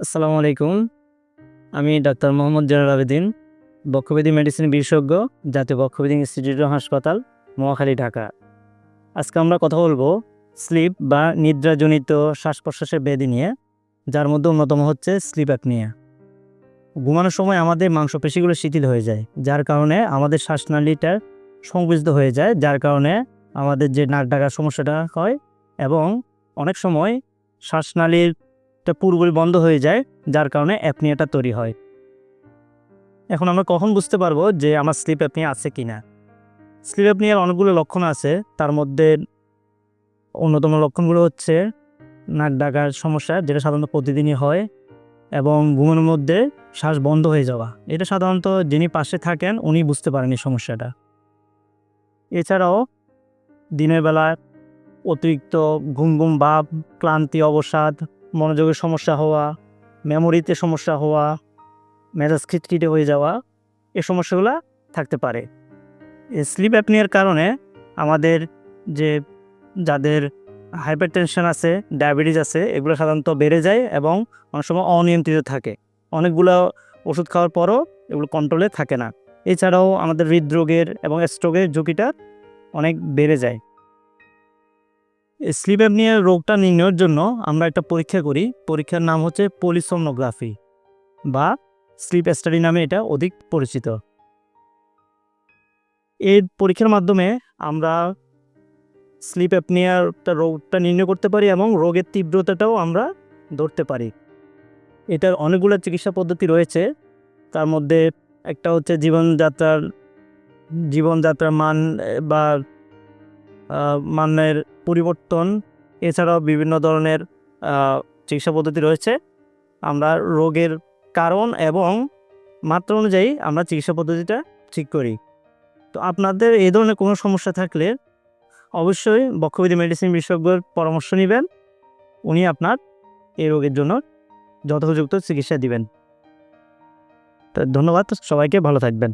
আসসালামু আলাইকুম। আমি ডাক্তার মোহাম্মদ জেনারেল আবেদিন বক্ষবেদী মেডিসিন বিশেষজ্ঞ, জাতীয় বক্ষবেদী ইনস্টিটিউট হাসপাতাল, মহাখালী, ঢাকা। আজকে আমরা কথা বলব স্লিপ বা নিদ্রাজনিত শ্বাস প্রশ্বাসের ব্যাধি নিয়ে, যার মধ্যে অন্যতম হচ্ছে স্লিপ অ্যাপনিয়া। ঘুমানোর সময় আমাদের মাংসপেশিগুলো শিথিল হয়ে যায়, যার কারণে আমাদের শ্বাসনালীটা সংকুচিত হয়ে যায়, যার কারণে আমাদের যে নাক ডাকার সমস্যাটা হয় এবং অনেক সময় শ্বাসনালীর টা পুরোপুরি বন্ধ হয়ে যায়, যার কারণে অ্যাপনিয়াটা তৈরি হয়। এখন আমরা কখন বুঝতে পারব যে আমার স্লিপ অ্যাপনিয়া আছে কি না স্লিপ অ্যাপনিয়ার অনেকগুলো লক্ষণ আছে, তার মধ্যে অন্যতম লক্ষণগুলো হচ্ছে নাক ডাকার সমস্যা, যেটা সাধারণত প্রতিদিনই হয়, এবং ঘুমের মধ্যে শ্বাস বন্ধ হয়ে যাওয়া। এটা সাধারণত যিনি পাশে থাকেন উনি বুঝতে পারেন এই সমস্যাটা। এছাড়াও দিনের বেলা অতিরিক্ত ঘুম ঘুম ভাব, ক্লান্তি, অবসাদ মনোযোগের সমস্যা হওয়া মেমোরিতে সমস্যা হওয়া, মেজাজ খিটখিটে হয়ে যাওয়া, এ সমস্যাগুলো থাকতে পারে। স্লিপ অ্যাপনিয়ার কারণে আমাদের যে যাদের হাইপার টেনশন আছে ডায়াবেটিস আছে, এগুলো সাধারণত বেড়ে যায় এবং অনেক সময় অনিয়ন্ত্রিত থাকে। অনেকগুলো ওষুধ খাওয়ার পরও এগুলো কন্ট্রোলে থাকে না। এছাড়াও আমাদের হৃদরোগের এবং স্ট্রোকের ঝুঁকিটা অনেক বেড়ে যায়। স্লিপ অ্যাপনিয়ার রোগটা নির্ণয়ের জন্য আমরা একটা পরীক্ষা করি। পরীক্ষার নাম হচ্ছে পলিসোমনোগ্রাফি বা স্লিপ স্টাডি নামে এটা অধিক পরিচিত। এই পরীক্ষার মাধ্যমে আমরা স্লিপ অ্যাপনিয়ারটা রোগটা নির্ণয় করতে পারি এবং রোগের তীব্রতাটাও আমরা ধরতে পারি। এটার অনেকগুলো চিকিৎসা পদ্ধতি রয়েছে। তার মধ্যে একটা হচ্ছে জীবনযাত্রার জীবনযাত্রার মান বা মানের পরিবর্তন। এছাড়াও বিভিন্ন ধরনের চিকিৎসা পদ্ধতি রয়েছে। আমরা রোগের কারণ এবং মাত্রা অনুযায়ী আমরা চিকিৎসা পদ্ধতিটা ঠিক করি। তো আপনাদের এই ধরনের কোনো সমস্যা থাকলে অবশ্যই বক্ষবিধি মেডিসিন বিশেষজ্ঞের পরামর্শ নেবেন। উনি আপনার এই রোগের জন্য যথোপযুক্ত চিকিৎসা দিবেন। তো ধন্যবাদ, সবাইকে ভালো থাকবেন।